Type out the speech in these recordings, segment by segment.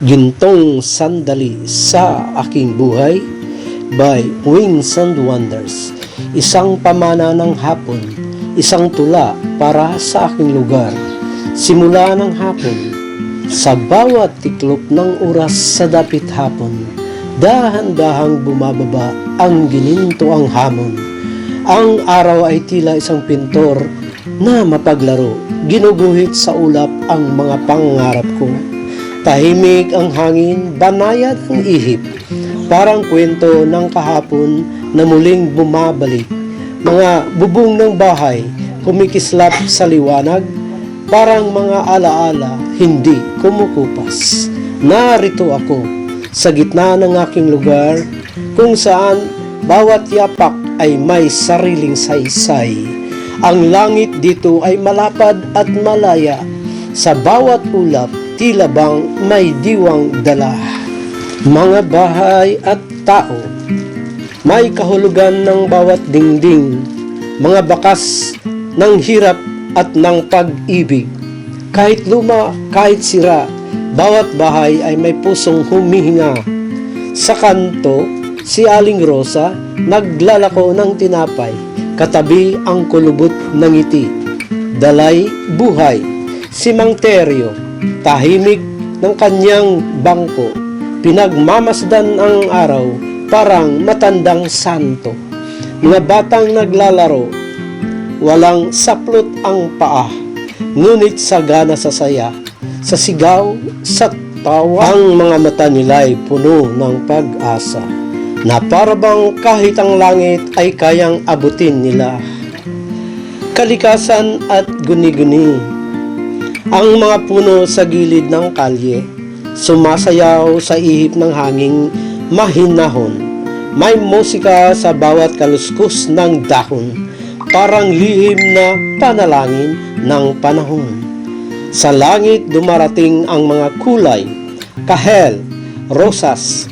Gintong Sandali sa Aking Buhay by Wings and Wonders. Isang pamana ng hapon, isang tula para sa aking lugar. Simula ng hapon, sa bawat tiklop ng oras sa dapit hapon, dahan-dahang bumababa ang gininto ang hamon. Ang araw ay tila isang pintor na mapaglaro, ginuguhit sa ulap ang mga pangarap ko. Tahimik ang hangin, banayad ang ihip. Parang kwento ng kahapon na muling bumabalik. Mga bubong ng bahay, kumikislap sa liwanag, parang mga alaala, hindi kumukupas. Narito ako, sa gitna ng aking lugar, kung saan bawat yapak ay may sariling saysay. Ang langit dito ay malapad at malaya. Sa bawat ulap, tila bang may diwang dala. Mga bahay at tao, may kahulugan ng bawat dingding, mga bakas ng hirap at ng pag-ibig. Kahit luma, kahit sira, bawat bahay ay may pusong humihinga. Sa kanto, si Aling Rosa naglalako ng tinapay, katabi ang kulubot ng ngiti. Dalay buhay, si Mang Teryo, tahimik ng kanyang bangko, pinagmamasdan ang araw, parang matandang santo. Mga batang naglalaro, walang saplot ang paa, ngunit sagana sa saya, sa sigaw, sa tawa, ang mga mata nila ay puno ng pag-asa, na parabang kahit ang langit ay kayang abutin nila. Kalikasan at guni-guni, ang mga puno sa gilid ng kalye, sumasayaw sa ihip ng hanging mahinahon. May musika sa bawat kaluskus ng dahon, parang lihim na panalangin ng panahon. Sa langit dumarating ang mga kulay, kahel, rosas,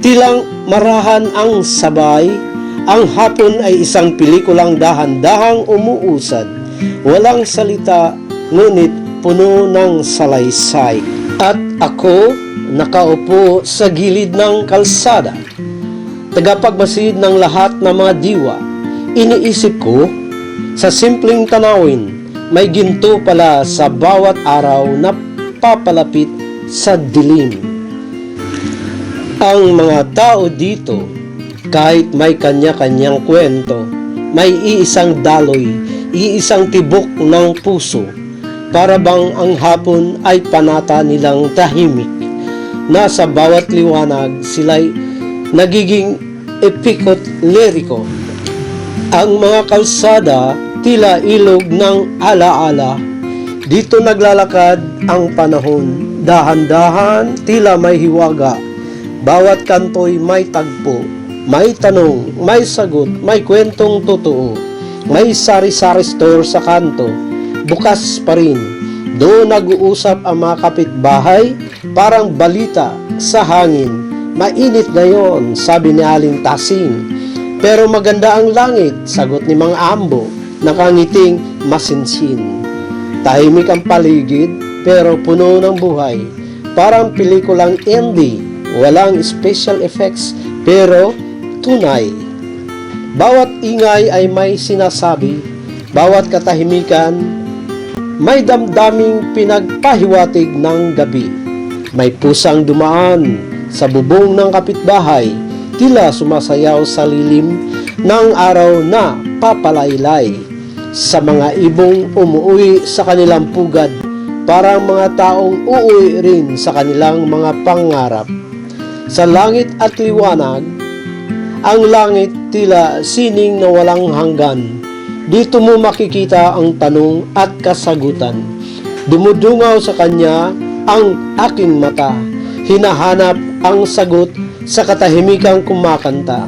tilang marahan ang sabay, ang hapon ay isang pelikulang dahan-dahang umuusad, walang salita, ngunit puno ng salaysay. At ako, nakaupo sa gilid ng kalsada, tagapagmasid ng lahat ng mga diwa, iniisip ko, sa simpleng tanawin, may ginto pala sa bawat araw na papalapit sa dilim. Ang mga tao dito, kahit may kanya-kanyang kwento, may iisang daloy, iisang tibok ng puso, para bang ang hapon ay panata nilang tahimik, na sa bawat liwanag sila'y nagiging epikot liriko. Ang mga kalsada tila ilog ng alaala. Dito naglalakad ang panahon, dahan-dahan tila may hiwaga. Bawat kanto'y may tagpo, may tanong, may sagot, may kwentong totoo. May sari-sari store sa kanto, bukas pa rin. Doon nag-uusap ang mga kapitbahay, parang balita sa hangin. Mainit ngayon, sabi ni Aling Tasing. Pero maganda ang langit, sagot ni Mang Ambo, nakangiting masinsin. Tahimik ang paligid, pero puno ng buhay. Parang pelikulang indie, walang special effects, pero tunay. Bawat ingay ay may sinasabi, bawat katahimikan, may damdaming pinagpahiwatig ng gabi. May pusang dumaan sa bubong ng kapitbahay, tila sumasayaw sa lilim ng araw na papalaylay. Sa mga ibong umuwi sa kanilang pugad, parang mga taong uuwi rin sa kanilang mga pangarap. Sa langit at liwanag, ang langit tila sining na walang hanggan. Dito mo makikita ang tanong at kasagutan. Dumudungaw sa kanya ang aking mata. Hinahanap ang sagot sa katahimikang kumakanta.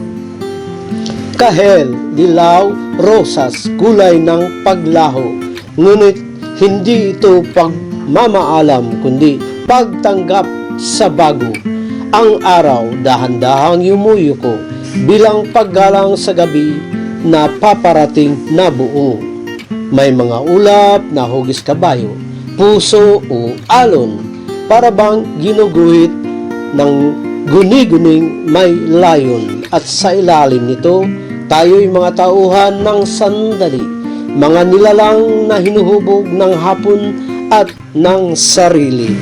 Kahel, dilaw, rosas, kulay ng paglaho. Ngunit hindi ito pagmamaalam, kundi pagtanggap sa bago. Ang araw, dahan-dahang yumuyuko bilang paggalang sa gabi na paparating na buo. May mga ulap na hugis kabayo, puso o alon, para bang ginuguhit ng guni-guning may layon at sa ilalim nito tayo'y mga tauhan ng sandali, mga nilalang na hinuhubog ng hapon at ng sarili.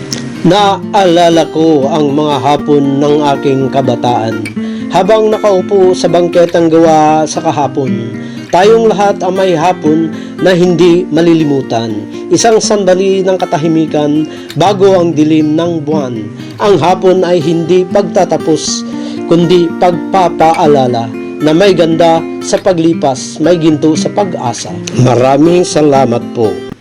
Naalala ko ang mga hapon ng aking kabataan habang nakaupo sa bangketang gawa sa kahapon. Tayong lahat ay may hapon na hindi malilimutan. Isang sandali ng katahimikan bago ang dilim ng buwan. Ang hapon ay hindi pagtatapos, kundi pagpapaalala na may ganda sa paglipas, may ginto sa pag-asa. Maraming salamat po.